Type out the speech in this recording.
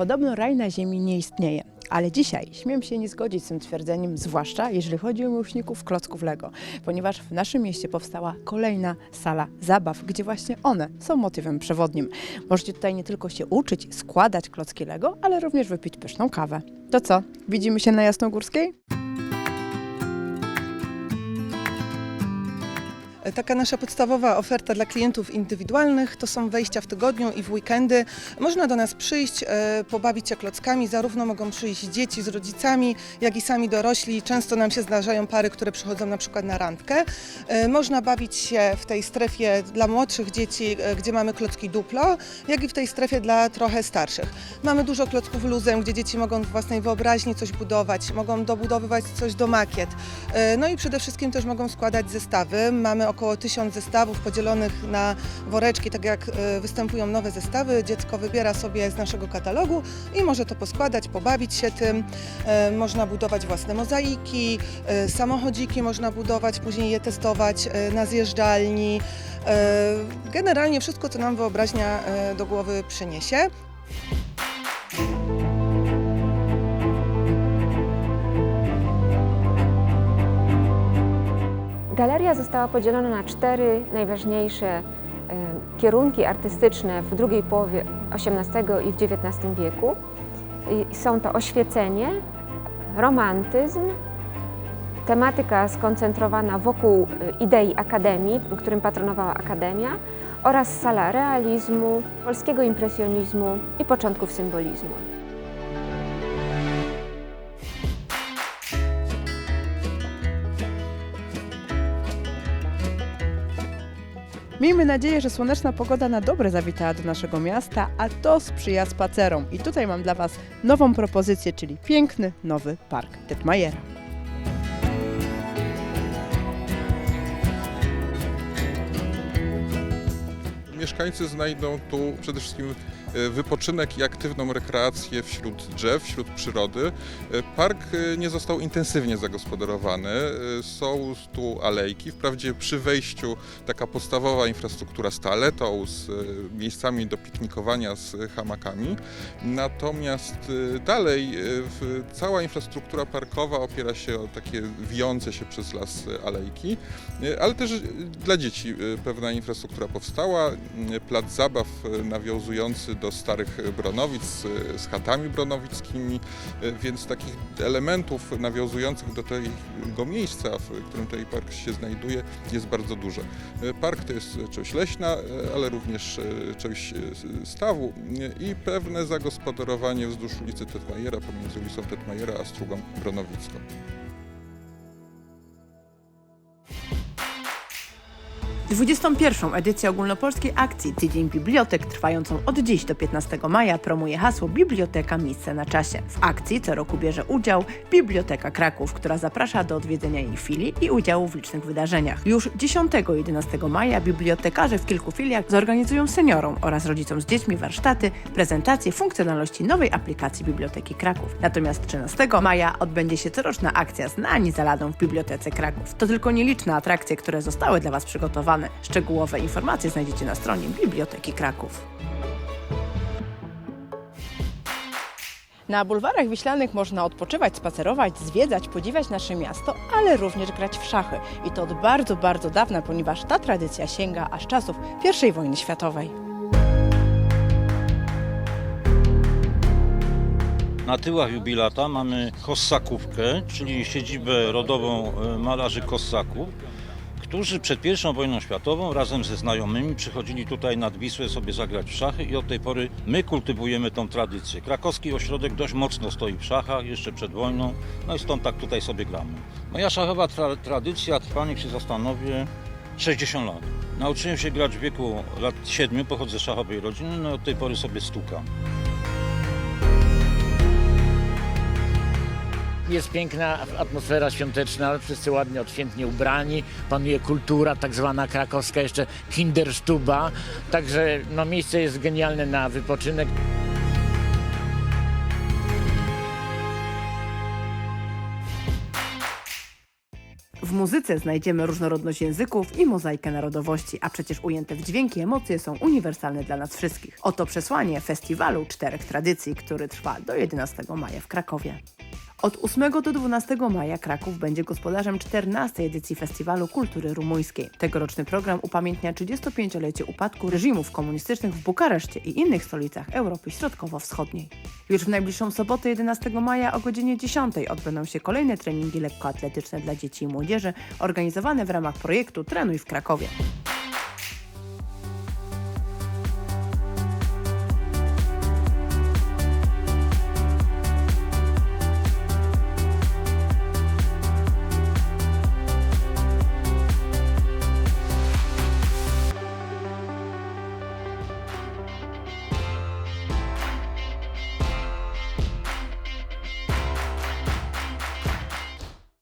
Podobno raj na ziemi nie istnieje. Ale dzisiaj śmiem się nie zgodzić z tym twierdzeniem, zwłaszcza jeżeli chodzi o miłośników klocków Lego, ponieważ w naszym mieście powstała kolejna sala zabaw, gdzie właśnie one są motywem przewodnim. Możecie tutaj nie tylko się uczyć składać klocki Lego, ale również wypić pyszną kawę. To co, widzimy się na Jasnogórskiej? Taka nasza podstawowa oferta dla klientów indywidualnych to są wejścia w tygodniu i w weekendy. Można do nas przyjść, e, pobawić się klockami. Zarówno mogą przyjść dzieci z rodzicami, jak i sami dorośli. Często nam się zdarzają pary, które przychodzą na przykład na randkę. E, Można bawić się w tej strefie dla młodszych dzieci, e, gdzie mamy klocki duplo, jak i w tej strefie dla trochę starszych. Mamy dużo klocków luzem, gdzie dzieci mogą w własnej wyobraźni coś budować, mogą dobudowywać coś do makiet. No i przede wszystkim też mogą składać zestawy. Mamy około tysiąc zestawów podzielonych na woreczki, tak jak e, występują nowe zestawy. Dziecko wybiera sobie z naszego katalogu i może to poskładać, pobawić się tym. E, Można budować własne mozaiki, e, samochodziki można budować, później je testować na zjeżdżalni. Generalnie wszystko, co nam wyobraźnia do głowy przyniesie. Galeria została podzielona na cztery najważniejsze e, kierunki artystyczne w drugiej połowie XVIII i w XIX wieku. Są to oświecenie, romantyzm, tematyka skoncentrowana wokół e, idei akademii, którym patronowała akademia, oraz sala realizmu, polskiego impresjonizmu i początków symbolizmu. Miejmy nadzieję, że słoneczna pogoda na dobre zawitała do naszego miasta, a to sprzyja spacerom. I tutaj mam dla Was nową propozycję, czyli piękny, nowy park Tetmajera. Mieszkańcy znajdą tu przede wszystkim wypoczynek i aktywną rekreację wśród drzew, wśród przyrody. E, Park e, nie został intensywnie zagospodarowany. Są tu alejki. Wprawdzie przy wejściu taka podstawowa infrastruktura z toaletą, z miejscami do piknikowania, z hamakami. Natomiast dalej cała infrastruktura parkowa opiera się o takie wijące się przez las alejki. Ale też dla dzieci pewna infrastruktura powstała. Plac zabaw nawiązujący do starych Bronowic z chatami bronowickimi, e, więc takich elementów nawiązujących do tego miejsca, w którym ten park się znajduje, jest bardzo dużo. E, Park to jest część leśna, e, ale również część stawu i pewne zagospodarowanie wzdłuż ulicy Tetmajera pomiędzy ulicą Tetmajera a Strugą Bronowicką. Dwudziestą pierwszą edycję ogólnopolskiej akcji Tydzień Bibliotek trwającą od dziś do 15 maja promuje hasło Biblioteka Miejsce na czasie. W akcji co roku bierze udział Biblioteka Kraków, która zaprasza do odwiedzenia jej filii i udziału w licznych wydarzeniach. Już 10-11 maja bibliotekarze w kilku filiach zorganizują seniorom oraz rodzicom z dziećmi warsztaty, prezentacje funkcjonalności nowej aplikacji Biblioteki Kraków. Natomiast 13 maja odbędzie się coroczna akcja Znani za ladą w Bibliotece Kraków. To tylko nieliczne atrakcje, które zostały dla Was przygotowane. Szczegółowe informacje znajdziecie na stronie Biblioteki Kraków. Na bulwarach wiślanych można odpoczywać, spacerować, zwiedzać, podziwiać nasze miasto, ale również grać w szachy. I to od bardzo, bardzo dawna, ponieważ ta tradycja sięga aż czasów I wojny światowej. Na tyłach jubilata mamy Kossakówkę, czyli siedzibę rodową e, malarzy Kossaków, którzy przed I wojną światową razem ze znajomymi przychodzili tutaj nad Wisłę sobie zagrać w szachy i od tej pory my kultywujemy tą tradycję. Krakowski ośrodek dość mocno stoi w szachach jeszcze przed wojną, no i stąd tak tutaj sobie gramy. Moja szachowa tra tradycja trwa, niech się zastanowię, 60 lat. Nauczyłem się grać w wieku lat 7, pochodzę z szachowej rodziny, no i od tej pory sobie stukam. Jest piękna atmosfera świąteczna, wszyscy ładnie, odświętnie ubrani, panuje kultura tak zwana krakowska, jeszcze kinderstuba, także no, miejsce jest genialne na wypoczynek. W muzyce znajdziemy różnorodność języków i mozaikę narodowości, a przecież ujęte w dźwięki emocje są uniwersalne dla nas wszystkich. Oto przesłanie festiwalu czterech tradycji, który trwa do 11 maja w Krakowie. Od 8 do 12 maja Kraków będzie gospodarzem 14 edycji Festiwalu Kultury Rumuńskiej. Tegoroczny program upamiętnia 35-lecie upadku reżimów komunistycznych w Bukareszcie i innych stolicach Europy Środkowo-Wschodniej. Już w najbliższą sobotę 11 maja o godzinie 10 odbędą się kolejne treningi lekkoatletyczne dla dzieci i młodzieży organizowane w ramach projektu Trenuj w Krakowie.